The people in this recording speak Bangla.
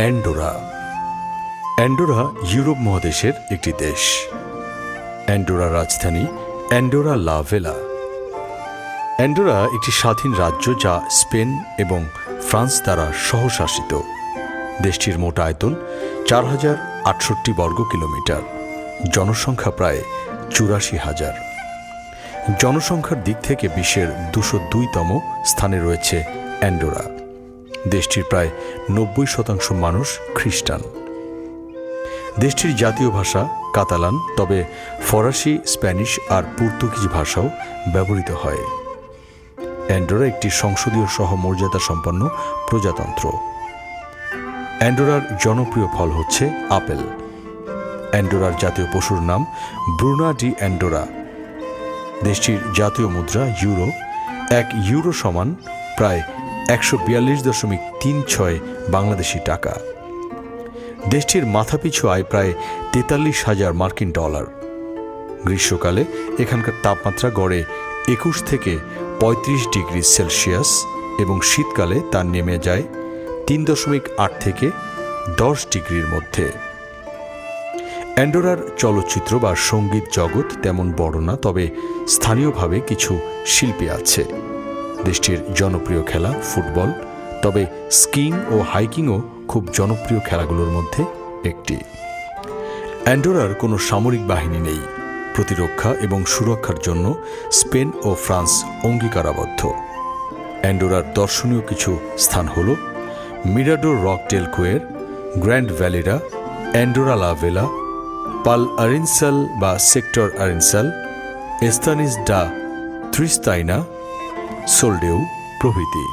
অ্যান্ডোরা। অ্যান্ডোরা ইউরোপ মহাদেশের একটি দেশ। অ্যান্ডোরা রাজধানী অ্যান্ডোরা লা ভেলা। অ্যান্ডোরা একটি স্বাধীন রাজ্য যা স্পেন এবং ফ্রান্স দ্বারা সহশাসিত দেশটির মোট আয়তন চার হাজার আটষট্টি বর্গ কিলোমিটার। জনসংখ্যা প্রায় চুরাশি হাজার। জনসংখ্যার দিক থেকে বিশ্বের দুশো দুইতম স্থানে রয়েছে অ্যান্ডোরা। দেশটির প্রায় নব্বই শতাংশ মানুষ খ্রিস্টান। দেশটির জাতীয় ভাষা কাতালান, তবে ফরাসি, স্প্যানিশ আর পর্তুগিজ ভাষাও ব্যবহৃত হয়। অ্যান্ডোরা একটি সংসদীয় সহ মর্যাদা সম্পন্ন প্রজাতন্ত্র। অ্যান্ডোরার জনপ্রিয় ফল হচ্ছে আপেল। অ্যান্ডোরার জাতীয় পশুর নাম ব্রুনা ডি অ্যান্ডোরা। দেশটির জাতীয় মুদ্রা ইউরো। এক ইউরো সমান প্রায় একশো বিয়াল্লিশ দশমিক তিন ছয় বাংলাদেশি টাকা। দেশটির মাথাপিছু আয় প্রায় তেতাল্লিশ হাজার মার্কিন ডলার। গ্রীষ্মকালে এখানকার তাপমাত্রা গড়ে একুশ থেকে পঁয়ত্রিশ ডিগ্রি সেলসিয়াস এবং শীতকালে তা নেমে যায় তিন দশমিক আট থেকে দশ ডিগ্রির মধ্যে। অ্যান্ডোরার চলচ্চিত্র বা সংগীত জগৎ তেমন বড় না, তবে স্থানীয়ভাবে কিছু শিল্পী আছে। দেশটির জনপ্রিয় খেলা ফুটবল, তবে স্কিং ও হাইকিংও খুব জনপ্রিয় খেলাগুলোর মধ্যে একটি। অ্যান্ডোরার কোনো সামরিক বাহিনী নেই। প্রতিরক্ষা এবং সুরক্ষার জন্য স্পেন ও ফ্রান্স অঙ্গীকারাবদ্ধ। অ্যান্ডোরার দর্শনীয় কিছু স্থান হল Mirador Roc টেলকোয়ের Grand Valira, Andorra la Vella, Pal আরিনসাল বা সেক্টর আরিনসাল, এস্তানিস ডা ত্রিস্তাইনা সোলডেউ প্রভৃতি।